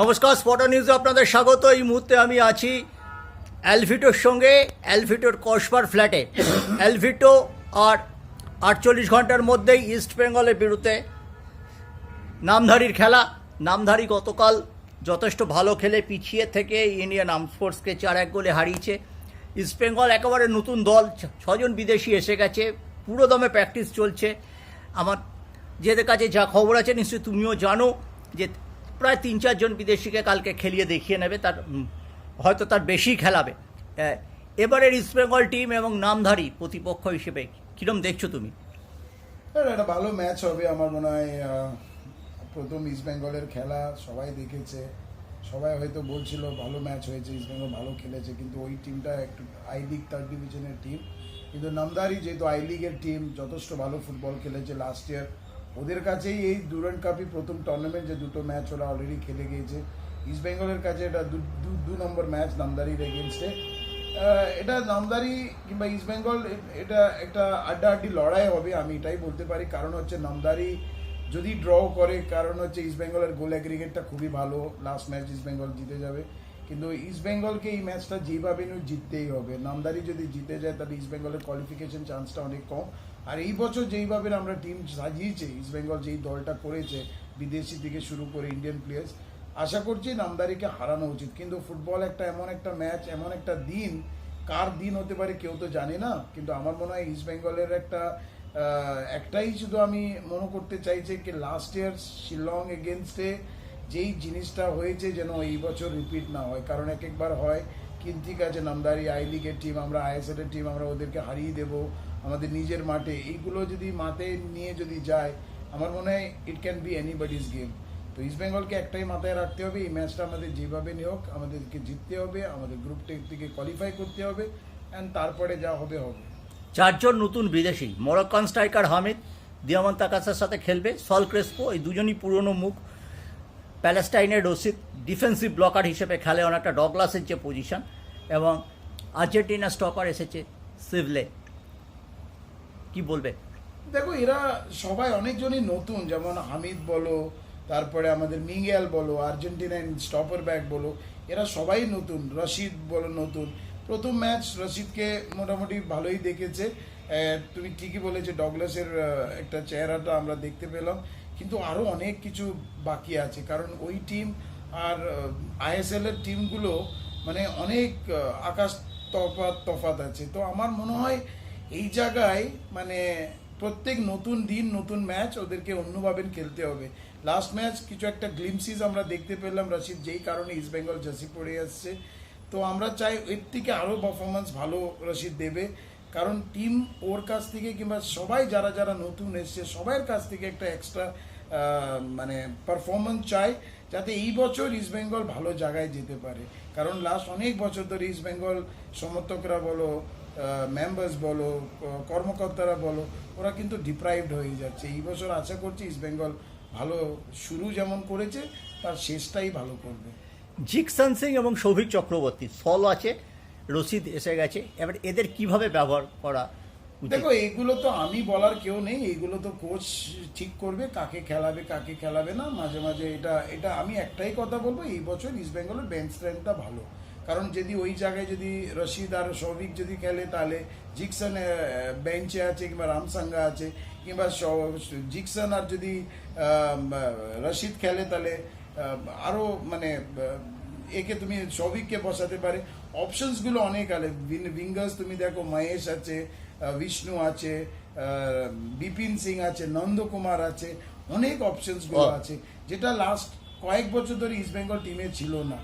নমস্কার স্পটা নিউজে আপনাদের স্বাগত। এই মুহূর্তে আমি আছি অ্যালভিটোর সঙ্গে অ্যালভিটোর কসবার ফ্ল্যাটে অ্যালভিটো আর আটচল্লিশ ঘণ্টার মধ্যেই ইস্ট বেঙ্গলের বিরুদ্ধে নামধারীর খেলা। নামধারী গতকাল যথেষ্ট ভালো খেলে পিছিয়ে থেকে ইন্ডিয়ান আর্ম ফোর্সকে চার এক গোলে হারিয়েছে। ইস্ট বেঙ্গল একেবারে নতুন দল ছজন বিদেশি এসে গেছে। পুরো দমে প্র্যাকটিস চলছে। আমার যেদের কাছে যা খবর আছে, নিশ্চয়ই তুমিও জানো যে প্রায় তিন চারজন বিদেশিকে কালকে খেলিয়ে দেখিয়ে নেবে, তার হয়তো তার বেশি খেলাবে। এবারের ইস্ট বেঙ্গল টিম এবং নামধারী প্রতিপক্ষ হিসেবে কীরকম দেখছ তুমি? একটা ভালো ম্যাচ হবে আমার মনে হয় প্রথম ইস্ট বেঙ্গলের খেলা, সবাই দেখেছে। সবাই হয়তো বলছিল, ভালো ম্যাচ হয়েছে, ইস্ট বেঙ্গল ভালো খেলেছে, কিন্তু ওই টিমটা একটু আই লিগ থার্ড ডিভিশনের টিম কিন্তু নামদারি যেহেতু আই লিগের টিম যথেষ্ট ভালো ফুটবল খেলেছে লাস্ট ইয়ার ওদের কাছেই এই ডুরান্ড কাপই প্রথম টুর্নামেন্ট যে দুটো ম্যাচ ওরা অলরেডি খেলে গিয়েছে। ইস্ট বেঙ্গলের কাছে এটা দু- নম্বর ম্যাচ নামদারির এগেনস্টে এটা নামদারি কিংবা ইস্ট বেঙ্গল এটা একটা আড্ডাআড্ডি লড়াই হবে, আমি এটাই বলতে পারি। কারণ হচ্ছে নামদারি যদি ড্র করে, কারণ হচ্ছে ইস্ট বেঙ্গলের গোল অ্যাগ্রিগেটটা খুবই ভালো। লাস্ট ম্যাচ ইস্ট বেঙ্গল জিতে যাবে। কিন্তু ইস্ট বেঙ্গলকে এই ম্যাচটা যেভাবে জিততেই হবে। নামদারি যদি জিতে যায়, তাহলে ইস্ট বেঙ্গলের কোয়ালিফিকেশন চান্সটা অনেক কম। আর এই বছর যেইভাবে আমরা টিম সাজিয়েছে ইস্ট বেঙ্গল যেই দলটা করেছে, বিদেশি থেকে শুরু করে ইন্ডিয়ান প্লেয়ার্স আশা করছি নামদারিকে হারানো উচিত। কিন্তু ফুটবল একটা এমন একটা ম্যাচ এমন একটা দিন, কার দিন হতে পারে কেউ তো জানে না, কিন্তু আমার মনে হয় ইস্ট বেঙ্গলের একটা একটাই শুধু আমি মনে করতে চাইছি কি লাস্ট ইয়ার শিলং এগেনস্টে যেই জিনিসটা হয়েছে যেন এই বছর রিপিট না হয়, কারণ এক একবার হয় কিন্তু ঠিক আছে, নামদারি আই লিগের টিম আমরা আইএসএল এর টিম আমরা ওদেরকে হারিয়ে দেব, আমাদের নিজের মাঠে। এইগুলো যদি মাঠে নিয়ে যদি যায়, আমার মনে হয় it can be anybody's game তো ইস্ট বেঙ্গলকে একটাই মাথায় রাখতে হবে, এই ম্যাচটা আমাদের যেভাবে হোক আমাদেরকে জিততে হবে, আমাদের গ্রুপ থেকে কোয়ালিফাই করতে হবে অ্যান্ড তারপরে যা হবে হবে। চারজন নতুন বিদেশি মরক্কান স্ট্রাইকার হামিদ দিয়ামান তাকাসার সাথে খেলবে সল ক্রেসপো এই দুজনই পুরনো মুখ। প্যালেস্টাইনের রসিদ ডিফেন্সিভ ব্লকার হিসেবে খেলে অনেকটা ডগলাসের যে পজিশন, এবং আর্জেন্টিনা স্টপার এসেছে সিভলে। কি বলবে? দেখো, এরা সবাই অনেকজনই নতুন, যেমন হামিদ বলো, তারপরে আমাদের মিঙ্গেল বলো আর্জেন্টিনাইন স্টপার ব্যাক বলো, এরা সবাই নতুন, রশিদ বলো নতুন। প্রথম ম্যাচ রশিদকে মোটামুটি ভালোই দেখেছে। তুমি ঠিকই বলেছে, ডগলাসের একটা চেহারাটা আমরা দেখতে পেলাম। কিন্তু আরও অনেক কিছু বাকি আছে। কারণ ওই টিম আর আইএসএল এর টিমগুলো মানে অনেক আকাশ তফাত তফাত আছে। তো আমার মনে হয় এই জায়গায় মানে প্রত্যেক নতুন দিন, নতুন ম্যাচ ওদেরকে অন্যভাবে খেলতে হবে। লাস্ট ম্যাচ কিছু একটা গ্লিমসিস আমরা দেখতে পেলাম রাশিদ, যেই কারণে ইস্ট বেঙ্গল জার্সি পড়ে আসছে। তো আমরা চাই এর থেকে আরও পারফরমেন্স ভালো রশিদ দেবে। কারণ টিম ওর কাছ থেকে কিংবা সবাই যারা যারা নতুন এসছে সবার কাছ থেকে একটা এক্সট্রা মানে পারফরমেন্স চাই যাতে এই বছর ইস্ট বেঙ্গল ভালো জায়গায় যেতে পারে। কারণ লাস্ট অনেক বছর ধরে ইস্ট বেঙ্গল সমর্থকরা বলো মেম্বার্স বলো কর্মকর্তারা বলো, ওরা কিন্তু ডিপ্রাইভড হয়ে যাচ্ছে। এই বছর আশা করছি ইস্ট বেঙ্গল ভালো শুরু যেমন করেছে, তার শেষটাই ভালো করবে। জিকসান সিং এবং সৌভিক চক্রবর্তী ফল আছে। রশিদ এসে গেছে। এবার এদের কীভাবে ব্যবহার করা দেখো, এগুলো তো আমি বলার কেউ নেই। এগুলো তো কোচ ঠিক করবে, কাকে খেলাবে কাকে খেলাবে না। মাঝে মাঝে এটা এটা আমি একটাই কথা বলব, এই বছর ইস্ট বেঙ্গলের বেঞ্চ স্ট্রেংথটা ভালো। কারণ যদি ওই জায়গায় যদি রশিদ আর সৌভিক যদি খেলে, তাহলে জিকসন বেঞ্চে আছে কিংবা রামসাঙ্গা আছে, কিংবা জিকসন আর যদি রশিদ খেলে, তাহলে আরও মানে একে তুমি সৌভিককে বসাতে পারে। অপশনসগুলো অনেক আলে উইঙ্গার্স তুমি দেখো মহেশ আছে বিষ্ণু আছে বিপিন সিং আছে নন্দকুমার আছে অনেক অপশনসগুলো গুলো আছে যেটা লাস্ট কয়েক বছর ধরে ইস্ট বেঙ্গল টিমে ছিল না।